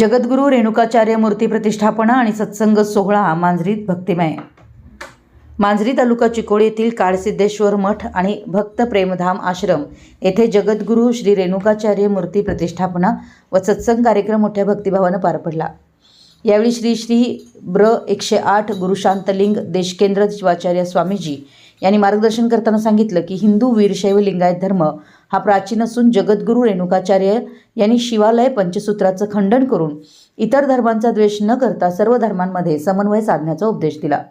जगद्गुरू रेणुकाचार्य मूर्ती प्रतिष्ठापना आणि सत्संग सोहळा मांजरीत भक्तिमय. मांजरी तालुका चिकोळी येथील काळसिद्धेश्वर मठ आणि भक्त प्रेमधाम आश्रम येथे जगद्गुरू श्री रेणुकाचार्य मूर्ती प्रतिष्ठापना व सत्संग कार्यक्रम मोठ्या भक्तिभावानं पार पडला. यावेळी श्री श्री ब्र एकशे आठ गुरुशांतलिंग देशकेंद्र शिवाचार्य स्वामीजी यांनी मार्गदर्शन करताना सांगितलं की हिंदू वीरशैव लिंगायत धर्म हा प्राचीन असून जगद्गुरू रेणुकाचार्य यांनी शिवालय पंचसूत्राचं खंडन करून इतर धर्मांचा द्वेष न करता सर्व धर्मांमध्ये समन्वय साधण्याचा उपदेश दिला.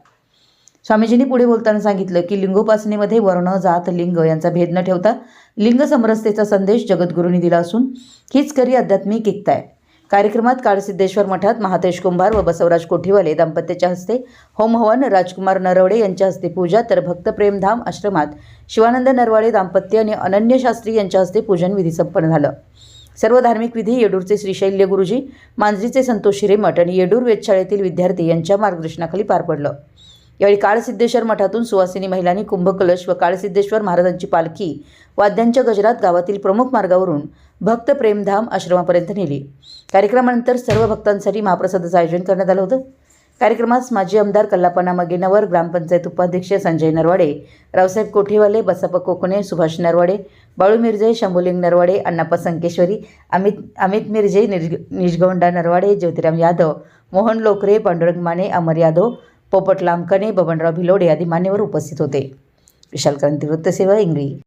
स्वामीजींनी पुढे बोलताना सांगितलं की लिंगोपासनेमध्ये वर्ण जात लिंग यांचा भेद न ठेवता लिंग समरसतेचा संदेश जगद्गुरूंनी दिला असून हीच खरी आध्यात्मिक एकता आहे. कार्यक्रमात काळसिद्धेश्वर मठात महातेश कुंभार व बसवराज कोठीवाले दाम्पत्याच्या हस्ते होमहवन राजकुमार नरवडे यांच्या हस्ते पूजा तर भक्त प्रेमधाम आश्रमात शिवानंद नरवाडे दाम्पत्य आणि अनन्य शास्त्री यांच्या हस्ते पूजन विधी संपन्न झालं. सर्व धार्मिक विधी येडूरचे श्रीशैल्य गुरुजी मांजरीचे संतोष हिरेमठ आणि येडूर वेधशाळेतील विद्यार्थी यांच्या मार्गदर्शनाखाली पार पडलं. यावेळी काळसिद्धेश्वर मठातून सुवासिनी महिलांनी कुंभकलश व काळसिद्धेश्वर महाराजांची पालखी वाद्यांच्या गजरात गावातील प्रमुख मार्गावरून भक्त प्रेमधाम आश्रमापर्यंत नेली. कार्यक्रमानंतर सर्व भक्तांसाठी महाप्रसादाचं आयोजन करण्यात आलं होतं. कार्यक्रमास माजी आमदार कल्लापना मगेनवर ग्रामपंचायत उपाध्यक्ष संजय नरवाडे रावसाहेब कोठेवाले बसप्पा कोकणे सुभाष नरवाडे बाळू मिरजे शंभुलिंग नरवाडे अण्णाप्पा संकेश्वरी अमित अमित मिरजे निज निजगोंडा नरवाडे ज्योतिराम यादव मोहन लोकरे पांडुरंग माने अमर यादव पोपट लामकणे बबनराव भिलोडे आदी मान्यवर उपस्थित होते. विशाल क्रांती वृत्तसेवा इंगळी.